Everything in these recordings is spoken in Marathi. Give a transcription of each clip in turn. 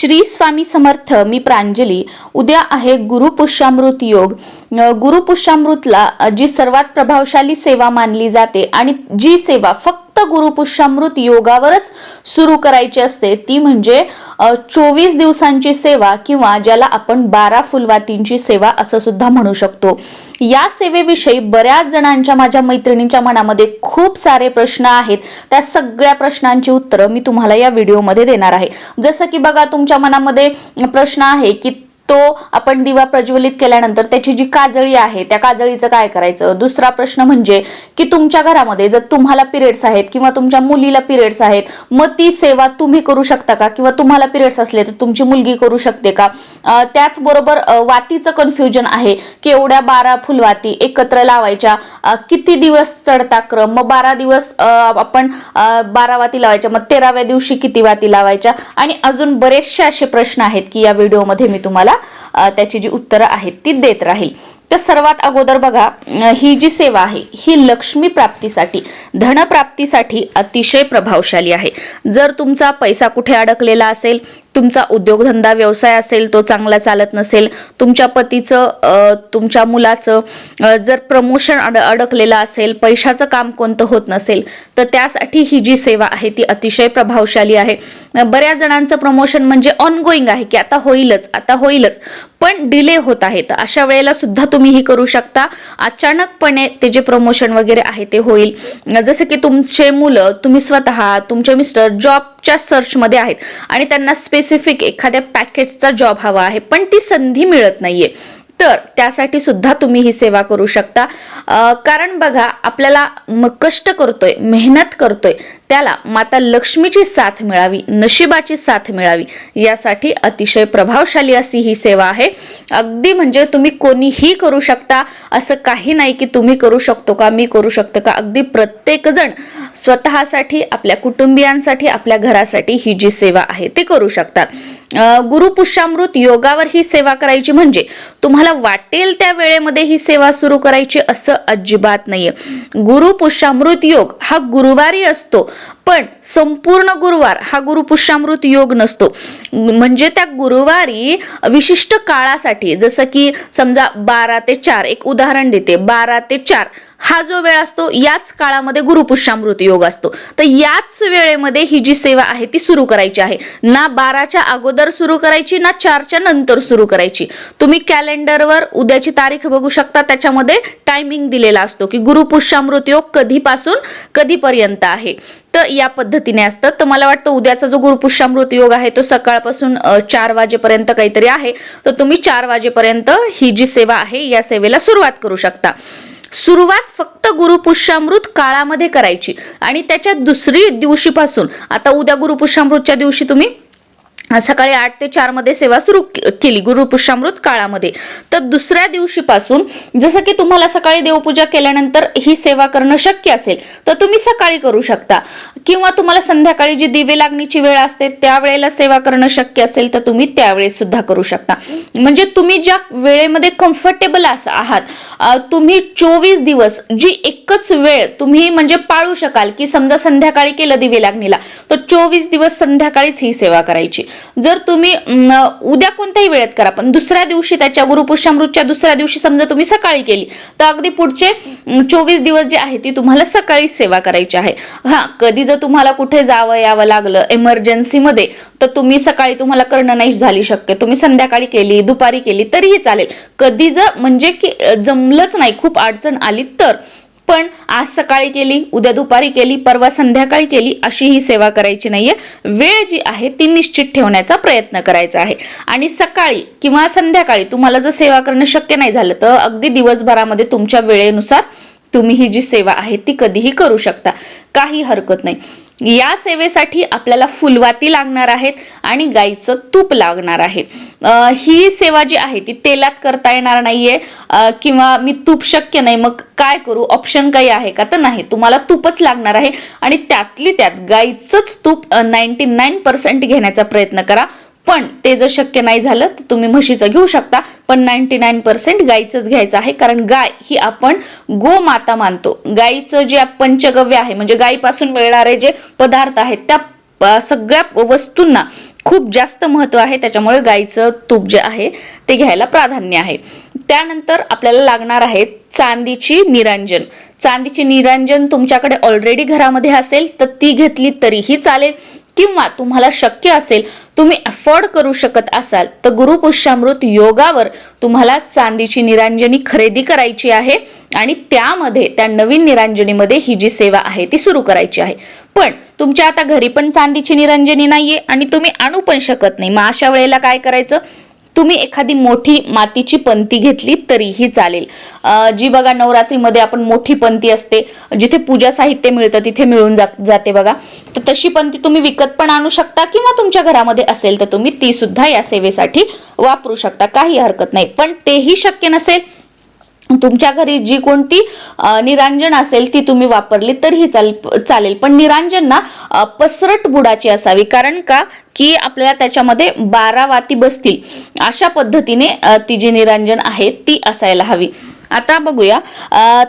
श्री स्वामी समर्थ मी प्रांजली. उद्या आहे गुरुपुष्यामृत योग. गुरुपुष्यामृतला जी सर्वात प्रभावशाली सेवा मानली जाते आणि जी सेवा फक्त गुरुपुष्यामृत योगावरच सुरू करायची असते. ती म्हणजे चोवीस दिवसांची सेवा किंवा ज्याला आपण बारा फुलवातींची सेवा असं सुद्धा म्हणू शकतो. या सेवेविषयी बऱ्याच जणांच्या माझ्या मैत्रिणींच्या मनामध्ये खूप सारे प्रश्न आहेत. त्या सगळ्या प्रश्नांची उत्तरं मी तुम्हाला या व्हिडिओमध्ये देणार आहे. जसं की बघा तुमच्या मनामध्ये प्रश्न आहे की तो आपण दिवा प्रज्वलित केल्यानंतर त्याची जी काजळी आहे त्या काजळीचं काय करायचं? दुसरा प्रश्न म्हणजे की तुमच्या घरामध्ये जर तुम्हाला पिरियड्स आहेत किंवा तुमच्या मुलीला पिरियड्स आहेत मग ती सेवा तुम्ही करू शकता का? किंवा तुम्हाला पिरियड्स असले तर तुमची मुलगी करू शकते का? त्याचबरोबर वातीचं कन्फ्युजन आहे की एवढ्या बारा फुलवाती एकत्र लावायच्या. किती दिवस चढता क्रम? मग बारा दिवस आपण बारा वाती लावायच्या मग तेराव्या दिवशी किती वाती लावायच्या? आणि अजून बरेचसे असे प्रश्न आहेत की या व्हिडिओमध्ये मी तुम्हाला त्याची जी उत्तरं आहेत ती देत राहील. तर सर्वात अगोदर बघा ही जी सेवा आहे ही लक्ष्मी प्राप्तीसाठी धनप्राप्तीसाठी अतिशय प्रभावशाली आहे. जर तुमचा पैसा कुठे अडकलेला असेल तुमचा उद्योगधंदा व्यवसाय असेल तो चांगला चालत नसेल तुमच्या पतीचं तुमच्या मुलाचं जर प्रमोशन अड अडकलेलं असेल पैशाचं काम कोणतं होत नसेल तर त्यासाठी ही जी सेवा आहे ती अतिशय प्रभावशाली आहे. बऱ्याच जणांचं प्रमोशन म्हणजे ऑनगोईंग आहे की आता होईलच आता होईलच पण डिले होत आहे. तर अशा वेळेला सुद्धा तुम्ही ही करू शकता. अचानकपणे ते जे प्रमोशन वगैरे आहे ते होईल. जसं की तुमचे मुलं तुम्ही स्वतः तुमचे मिस्टर जॉबच्या सर्चमध्ये आहेत आणि त्यांना स्पेसिफिक एखाद्या पॅकेजचा जॉब हवा आहे पण ती संधी मिळत नाहीये. तर त्यासाठी सुद्धा तुम्ही ही सेवा करू शकता. कारण बघा आपल्याला कष्ट करतोय मेहनत करतोय त्याला माता लक्ष्मीची साथ मिळावी नशिबाची साथ मिळावी यासाठी अतिशय प्रभावशाली अशी ही सेवा आहे. अगदी म्हणजे तुम्ही कोणीही करू शकता असं काही नाही की तुम्ही करू शकतो का मी करू शकतो का अगदी प्रत्येकजण स्वतःसाठी आपल्या कुटुंबियांसाठी आपल्या घरासाठी ही जी सेवा आहे ते करू शकतात. गुरु गुरुपुष्यामृत योगावर ही सेवा करायची म्हणजे तुम्हाला वाटेल त्या वेळेमध्ये ही सेवा सुरू करायची असं अजिबात नाहीये. गुरुपुष्यामृत योग हा गुरुवारी असतो. पण संपूर्ण गुरुवार हा गुरुपुष्यामृत योग नसतो. म्हणजे त्या गुरुवारी विशिष्ट काळासाठी जसं की समजा बारा ते चार एक उदाहरण देते. बारा ते चार हा जो वेळ असतो याच काळामध्ये गुरुपुष्यामृत योग असतो. तर याच वेळेमध्ये ही जी सेवा आहे ती सुरू करायची आहे. ना बाराच्या अगोदर सुरू करायची ना चारच्या नंतर सुरू करायची. तुम्ही कॅलेंडरवर उद्याची तारीख बघू शकता. त्याच्यामध्ये टायमिंग दिलेला असतो की गुरुपुष्यामृत योग कधीपासून कधीपर्यंत आहे. तर या पद्धतीने असतं तर मला वाटतं उद्याचा जो गुरुपुष्यामृत योग आहे तो सकाळपासून चार वाजेपर्यंत काहीतरी आहे. तर तुम्ही चार वाजेपर्यंत ही जी सेवा आहे या सेवेला सुरुवात करू शकता. सुरुवात फक्त गुरुपुष्यामृत काळामध्ये करायची. आणि त्याच्या दुसरी दिवशीपासून आता उद्या गुरुपुष्यामृतच्या दिवशी तुम्ही सकाळी आठ ते चारमध्ये सेवा सुरू केली गुरुपुष्यामृत काळामध्ये. तर दुसऱ्या दिवशीपासून जसं की तुम्हाला सकाळी देवपूजा केल्यानंतर ही सेवा करणं शक्य असेल तर तुम्ही सकाळी करू शकता. किंवा तुम्हाला संध्याकाळी जी दिवे लागणीची वेळ असते त्यावेळेला सेवा करणं शक्य असेल तर तुम्ही त्यावेळेस सुद्धा करू शकता. म्हणजे तुम्ही ज्या वेळेमध्ये कम्फर्टेबल आहात तुम्ही चोवीस दिवस जी एकच वेळ तुम्ही म्हणजे पाळू शकाल की समजा संध्याकाळी केलं दिवे लागणीला तर चोवीस दिवस संध्याकाळीच ही सेवा करायची. जर तुम्ही उद्या कोणत्याही वेळेत करा पण दुसऱ्या दिवशी त्याच्या गुरुपुष्यामृतच्या दुसऱ्या दिवशी समजा तुम्ही सकाळी केली तर अगदी पुढचे चोवीस दिवस जे आहे ती तुम्हाला सकाळी सेवा करायची आहे. हा कधी जर तुम्हाला कुठे जावं यावं लागलं इमर्जन्सीमध्ये तर तुम्ही सकाळी तुम्हाला करणं नाही झाली शक्य. तुम्ही संध्याकाळी केली दुपारी केली तरीही चालेल. कधी जर म्हणजे की जमलंच नाही खूप अडचण आली तर पण आज सकाळी केली उद्या दुपारी केली परवा संध्याकाळी केली अशी ही सेवा करायची नाहीये. वेळ जी आहे ती निश्चित ठेवण्याचा प्रयत्न करायचा आहे. आणि सकाळी किंवा संध्याकाळी तुम्हाला जर सेवा करणं शक्य नाही झालं तर अगदी दिवसभरामध्ये तुमच्या वेळेनुसार तुम्ही ही जी सेवा आहे ती कधीही करू शकता. काही हरकत नाही. या सेवेसाठी आपल्याला फुलवाती लागणार आहेत आणि गाईचं तूप लागणार आहे. ही सेवा जी आहे ती तेलात करता येणार नाहीये. किंवा मी तूप शक्य नाही मग काय करू? ऑप्शन काही आहे का? तर नाही. तुम्हाला तूपच लागणार आहे. आणि त्यातली त्यात गाईचंच तूप नाईन्टी नाईन पर्सेंट घेण्याचा प्रयत्न करा. पण ते जर शक्य नाही झालं तर तुम्ही म्हशीचं घेऊ शकता. पण नाईन्टी नाईन पर्सेंट गायीचंच घ्यायचं आहे कारण गाय ही आपण गोमाता मानतो. गाईचं जे पंचगव्य आहे म्हणजे गायीपासून मिळणारे जे पदार्थ आहेत त्या सगळ्या वस्तूंना खूप जास्त महत्त्व आहे. त्याच्यामुळे गायीचं तूप जे आहे ते घ्यायला प्राधान्य आहे. त्यानंतर आपल्याला लागणार आहे चांदीची निरांजन. चांदीची निरांजन तुमच्याकडे ऑलरेडी घरामध्ये असेल तर ती घेतली तरीही चालेल. किंवा तुम्हाला शक्य असेल तुम्ही अफोर्ड करू शकत असाल तर गुरुपुष्यामृत योगावर तुम्हाला चांदीची निरांजनी खरेदी करायची आहे आणि त्यामध्ये त्या नवीन निरांजनीमध्ये ही जी सेवा आहे ती सुरू करायची आहे. पण तुमच्या आता घरी पण चांदीची निरांजनी नाहीये आणि तुम्ही आणू पण शकत नाही. मग अशा वेळेला काय करायचं? तुम्ही एखादी मोठी मातीची पंती घेतली तरीही चालेल. जी बघा नवरात्रीमध्ये आपण मोठी पंती असते जिथे पूजा साहित्य मिळतं तिथे मिळून जात जाते बघा. तर तशी पंती तुम्ही विकत पण आणू शकता किंवा तुमच्या घरामध्ये असेल तर तुम्ही ती सुद्धा या सेवेसाठी वापरू शकता. काही हरकत नाही. पण तेही शक्य नसेल तुमच्या घरी जी कोणती निरांजन असेल ती तुम्ही वापरली तरीही चाल चालेल. पण निरांजन ना पसरट बुडाची असावी. कारण का? की आपल्याला त्याच्यामध्ये बारा वाती बसतील. अशा पद्धतीने ती जी निरांजन आहे ती असायला हवी. आता बघूया.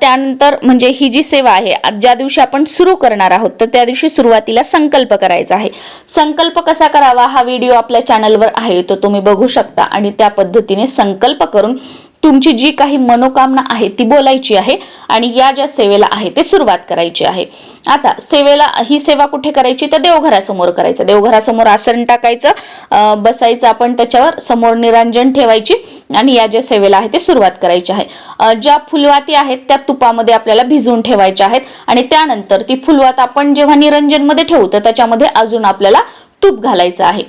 त्यानंतर म्हणजे ही जी सेवा आहे ज्या दिवशी आपण सुरू करणार आहोत तर त्या दिवशी सुरुवातीला संकल्प करायचा आहे. संकल्प कसा करावा? हा व्हिडिओ आपल्या चॅनलवर आहे तो तुम्ही बघू शकता. आणि त्या पद्धतीने संकल्प करून तुमची जी काही मनोकामना आहे ती बोलायची आहे आणि या ज्या सेवेला आहे ते सुरुवात करायची आहे. आता सेवेला ही सेवा कुठे करायची? तर देवघरासमोर करायचं. देवघरासमोर आसन टाकायचं बसायचं आपण त्याच्यावर समोर निरांजन ठेवायची आणि या ज्या सेवेला आहे ते सुरुवात करायची आहे. ज्या फुलवाती आहेत त्या तुपामध्ये आपल्याला भिजवून ठेवायच्या आहेत आणि त्यानंतर ती फुलवात आपण जेव्हा निरंजनमध्ये ठेवू तर त्याच्यामध्ये अजून आपल्याला तूप घालायचं आहे.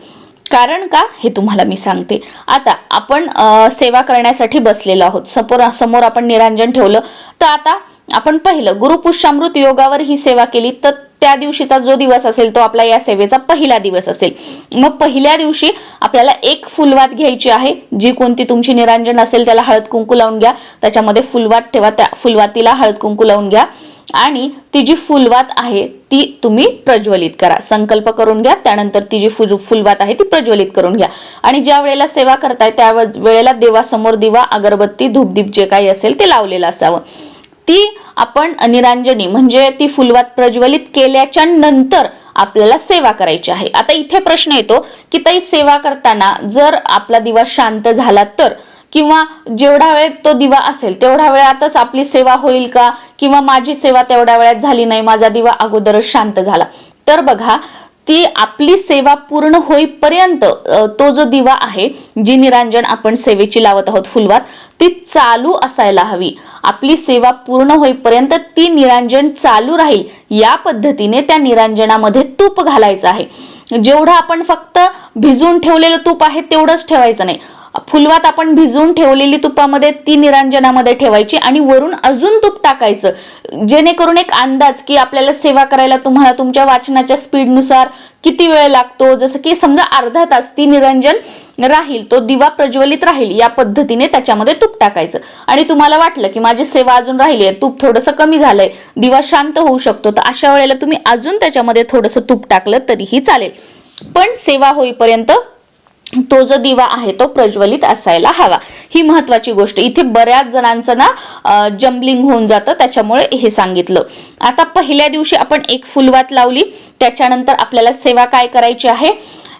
कारण का? हे तुम्हाला मी सांगते. आता आपण सेवा करण्यासाठी बसलेलो आहोत. समोर समोर आपण निरांजन ठेवलं. तर आता आपण पाहिलं गुरुपुष्यामृत योगावर ही सेवा केली. तर त्या दिवशीचा जो दिवस असेल तो आपला या सेवेचा पहिला दिवस असेल. मग पहिल्या दिवशी आपल्याला एक फुलवात घ्यायची आहे. जी कोणती तुमची निरांजन असेल त्याला हळद कुंकू लावून घ्या. त्याच्यामध्ये फुलवात ठेवा. त्या फुलवातीला हळद कुंकू लावून घ्या. आणि ती जी फुलवात आहे ती तुम्ही प्रज्वलित करा. संकल्प करून घ्या त्यानंतर ती जी फुल फुलवात आहे ती प्रज्वलित करून घ्या. आणि ज्या वेळेला सेवा करताय त्या वेळेला देवासमोर दिवा अगरबत्ती धूपदीप जे काही असेल ते लावलेलं असावं. ती आपण निरांजनी म्हणजे ती फुलवात प्रज्वलित केल्याच्यानंतर आपल्याला सेवा करायची आहे. आता इथे प्रश्न येतो की ताई सेवा करताना जर आपला दिवा शांत झाला तर किंवा जेवढा वेळ तो दिवा असेल तेवढ्या वेळातच आपली सेवा होईल का? किंवा माझी सेवा तेवढ्या वेळात झाली नाही माझा दिवा अगोदरच शांत झाला. तर बघा ती आपली सेवा पूर्ण होईपर्यंत तो जो दिवा आहे जी निरांजन आपण सेवेची लावत आहोत फुलवात ती चालू असायला हवी. आपली सेवा पूर्ण होईपर्यंत ती निरांजन चालू राहील. या पद्धतीने त्या निरांजनामध्ये तूप घालायचं आहे. जेवढं आपण फक्त भिजवून ठेवलेलं तूप आहे तेवढंच ठेवायचं नाही. फुलवात आपण भिजवून ठेवलेली तुपामध्ये ती निरांजनामध्ये ठेवायची आणि वरून अजून तूप टाकायचं. जेणेकरून एक अंदाज की आपल्याला सेवा करायला तुम्हाला तुमच्या वाचनाच्या स्पीडनुसार किती वेळ लागतो. जसं की समजा अर्धा तास ती निरंजन राहील तो दिवा प्रज्वलित राहील या पद्धतीने त्याच्यामध्ये तूप टाकायचं. आणि तुम्हाला वाटलं की माझी सेवा अजून राहिली आहे तूप थोडंसं कमी झालंय दिवा शांत होऊ शकतो तर अशा वेळेला तुम्ही अजून त्याच्यामध्ये थोडंसं तूप टाकलं तरीही चालेल. पण सेवा होईपर्यंत तो जो दिवा आहे तो प्रज्वलित असायला हवा. ही महत्वाची गोष्ट. इथे बऱ्याच जणांचं ना जम्बलिंग होऊन जातं. त्याच्यामुळे हे सांगितलं. आता पहिल्या दिवशी आपण एक फुलवात लावली. त्याच्यानंतर आपल्याला सेवा काय करायची आहे?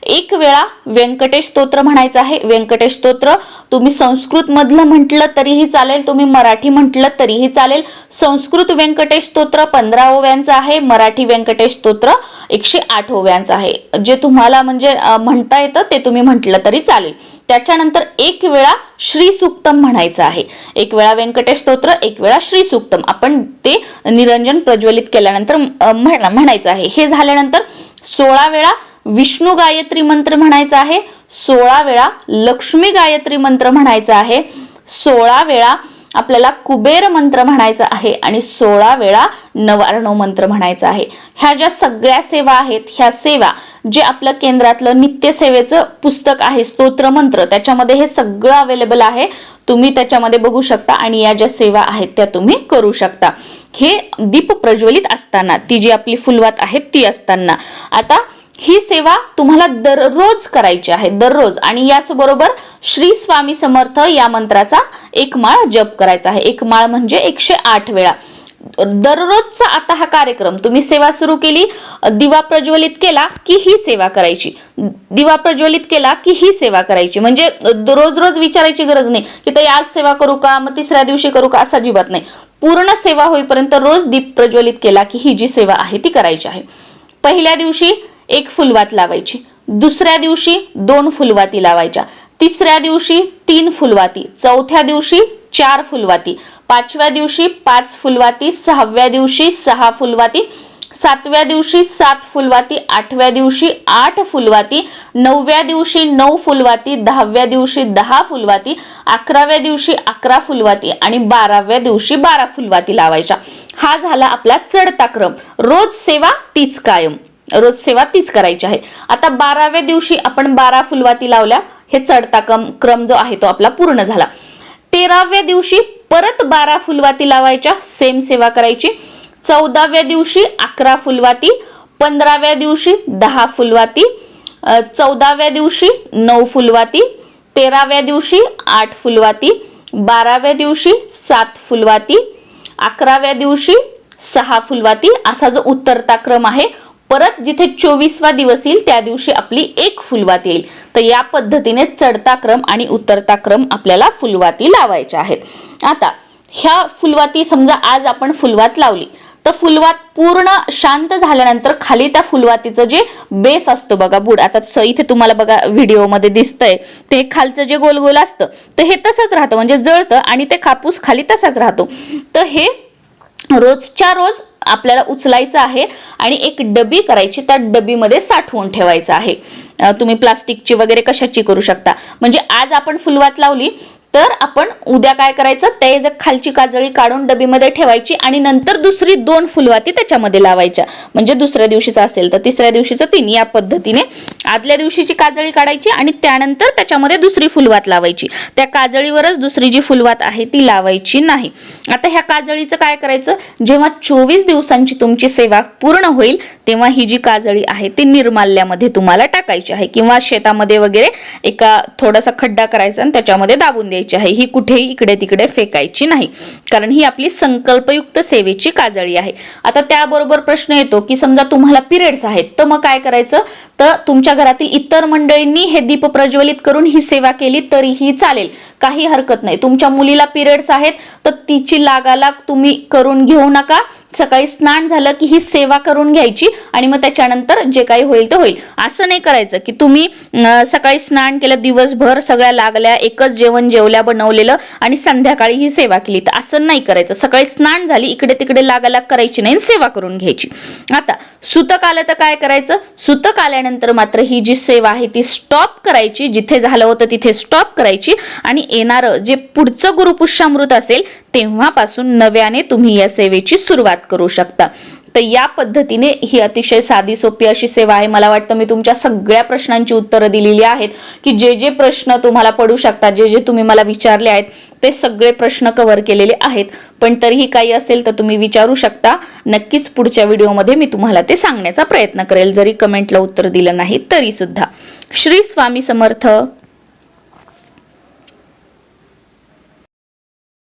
एक वेळा व्यंकटेश स्तोत्र म्हणायचं आहे. व्यंकटेश स्तोत्र तुम्ही संस्कृत मधलं म्हटलं तरीही चालेल तुम्ही मराठी म्हटलं तरीही चालेल. संस्कृत व्यंकटेश स्तोत्र पंधरा ओव्यांचं आहे. मराठी व्यंकटेश स्तोत्र एकशे आठ ओव्यांचं आहे. जे तुम्हाला म्हणजे म्हणता येतं ते तुम्ही म्हटलं तरी चालेल. त्याच्यानंतर एक वेळा श्री सुक्तम म्हणायचं आहे. एक वेळा व्यंकटेश स्तोत्र एक वेळा श्री सुक्तम आपण ते निरंजन प्रज्वलित केल्यानंतर म्हण- म्हणायचं आहे. हे झाल्यानंतर सोळा वेळा विष्णू गायत्री मंत्र म्हणायचा आहे सोळा वेळा लक्ष्मी गायत्री मंत्र म्हणायचा आहे सोळा वेळा आपल्याला कुबेर मंत्र म्हणायचा आहे आणि सोळा वेळा नवारणो मंत्र म्हणायचा आहे. ह्या ज्या सगळ्या सेवा आहेत ह्या सेवा जे आपलं केंद्रातलं नित्यसेवेचं पुस्तक आहे स्तोत्र मंत्र त्याच्यामध्ये हे सगळं अवेलेबल आहे. तुम्ही त्याच्यामध्ये बघू शकता आणि या ज्या सेवा आहेत त्या तुम्ही करू शकता. हे दीप प्रज्वलित असताना ती जी आपली फुलवात आहे ती असताना. आता ही सेवा तुम्हाला दररोज करायची आहे दररोज. आणि याचबरोबर श्री स्वामी समर्थ या मंत्राचा एक माळ जप करायचा आहे. एक माळ म्हणजे एकशे आठ वेळा. दररोजचा आता हा कार्यक्रम तुम्ही सेवा सुरू केली दिवा प्रज्वलित केला की ही सेवा करायची. दिवा प्रज्वलित केला की ही सेवा करायची. म्हणजे रोज रोज विचारायची गरज नाही की तर आज सेवा करू का मग तिसऱ्या दिवशी करू का असं अजिबात नाही. पूर्ण सेवा होईपर्यंत रोज दीप प्रज्वलित केला की ही जी सेवा आहे ती करायची आहे. पहिल्या दिवशी एक फुलवात लावायची. दुसऱ्या दिवशी दोन फुलवाती लावायच्या. तिसऱ्या दिवशी तीन फुलवाती. चौथ्या दिवशी चार फुलवाती. पाचव्या दिवशी पाच फुलवाती. सहाव्या दिवशी सहा फुलवाती. सातव्या दिवशी सात फुलवाती. आठव्या दिवशी आठ फुलवाती. नवव्या दिवशी नऊ फुलवाती. दहाव्या दिवशी दहा फुलवाती. अकराव्या दिवशी अकरा फुलवाती आणि बाराव्या दिवशी बारा फुलवाती लावायच्या. हा झाला आपला चढता क्रम. रोज सेवा तीच कायम. रोज सेवा तीच करायची आहे. आता बाराव्या दिवशी आपण बारा फुलवाती लावल्या हे चढता क्रम क्रम जो आहे तो आपला पूर्ण झाला. तेराव्या दिवशी परत बारा फुलवाती लावायच्या सेम सेवा करायची. चौदाव्या दिवशी अकरा फुलवाती पंधराव्या दिवशी दहा फुलवाती चौदाव्या दिवशी नऊ फुलवाती तेराव्या दिवशी आठ फुलवाती बाराव्या दिवशी सात फुलवाती अकराव्या दिवशी सहा फुलवाती असा जो उत्तरता क्रम आहे परत जिथे चोवीसवा दिवस येईल त्या दिवशी आपली एक फुलवात येईल. तर या पद्धतीने चढता क्रम आणि उतरता क्रम आपल्याला फुलवाती लावायच्या आहेत. आता ह्या फुलवाती समजा आज आपण फुलवात लावली तर फुलवात पूर्ण शांत झाल्यानंतर खाली त्या फुलवातीचं जे बेस असतो बघा बुड आता स- इथे तुम्हाला बघा व्हिडिओमध्ये दिसतंय ते खालचं जे गोल गोल असतं तर हे तसंच राहतं म्हणजे जळतं आणि ते कापूस खाली तसाच राहतो. तर हे रोजच्या रोज आपल्याला उचलायचं आहे आणि एक डबी करायची त्या डबीमध्ये साठवून ठेवायचं आहे. तुम्ही प्लास्टिकची वगैरे कशाची करू शकता. म्हणजे आज आपण फुलवात लावली तर आपण उद्या काय करायचं? ते जर खालची काजळी काढून डबीमध्ये ठेवायची आणि नंतर दुसरी दोन फुलवाती त्याच्यामध्ये लावायच्या. म्हणजे दुसऱ्या दिवशीचं असेल तर तिसऱ्या दिवशीचं तीन या पद्धतीने. आदल्या दिवशीची काजळी काढायची आणि त्यानंतर त्याच्यामध्ये दुसरी फुलवात लावायची. त्या काजळीवरच दुसरी जी फुलवात आहे ती लावायची नाही. आता ह्या काजळीचं काय करायचं? जेव्हा चोवीस दिवसांची तुमची सेवा पूर्ण होईल तेव्हा ही जी काजळी आहे ती निर्माल्यामध्ये तुम्हाला टाकायची आहे. किंवा शेतामध्ये वगैरे एका थोडासा खड्डा करायचा आणि त्याच्यामध्ये दाबून द्यायची. आहे ही कुठेही इकडे तिकडे फेकायची नाही. कारण ही आपली संकल्पयुक्त सेवेची काजळी आहे. आता त्याबरोबर प्रश्न येतो की समजा तुम्हाला पिरियड्स आहेत तर मग काय करायचं? तर तुमच्या घरातील इतर मंडळींनी हे दीप प्रज्वलित करून ही सेवा केली तरीही चालेल. काही हरकत नाही. तुमच्या मुलीला पिरियड्स आहेत तर तिची लागालाग तुम्ही करून घेऊ नका. सकाळी स्नान झालं की ही सेवा करून घ्यायची आणि मग त्याच्यानंतर जे काही होईल ते होईल. असं नाही करायचं की तुम्ही सकाळी स्नान केलं दिवसभर सगळ्या लागल्या एकच जेवण जेवल्या बनवलेलं आणि संध्याकाळी ही सेवा केली. तर असं नाही करायचं. सकाळी स्नान झाली इकडे तिकडे लागालाग करायची नाही आणि सेवा करून घ्यायची. आता सुतक आलं तर काय करायचं? सुतक आल्यानंतर मात्र ही जी सेवा आहे ती स्टॉप करायची. जिथे झालं होतं तिथे स्टॉप करायची. आणि येणारं जे पुढचं गुरुपुष्यामृत असेल तेव्हापासून नव्याने तुम्ही या सेवेची सुरुवात करू शकता. तर या पद्धतीने ही अतिशय साधी सोपी अशी सेवा आहे. मला वाटतं मी तुमच्या सगळ्या प्रश्नांची उत्तरं दिलेली आहेत की जे जे प्रश्न तुम्हाला पडू शकतात जे जे तुम्ही मला विचारले आहेत ते सगळे प्रश्न कव्हर केलेले आहेत. पण तरीही काही असेल तर तुम्ही विचारू शकता. नक्कीच पुढच्या व्हिडिओमध्ये मी तुम्हाला ते सांगण्याचा प्रयत्न करेल. जरी कमेंटला उत्तर दिलं नाही तरी सुद्धा. श्री स्वामी समर्थ.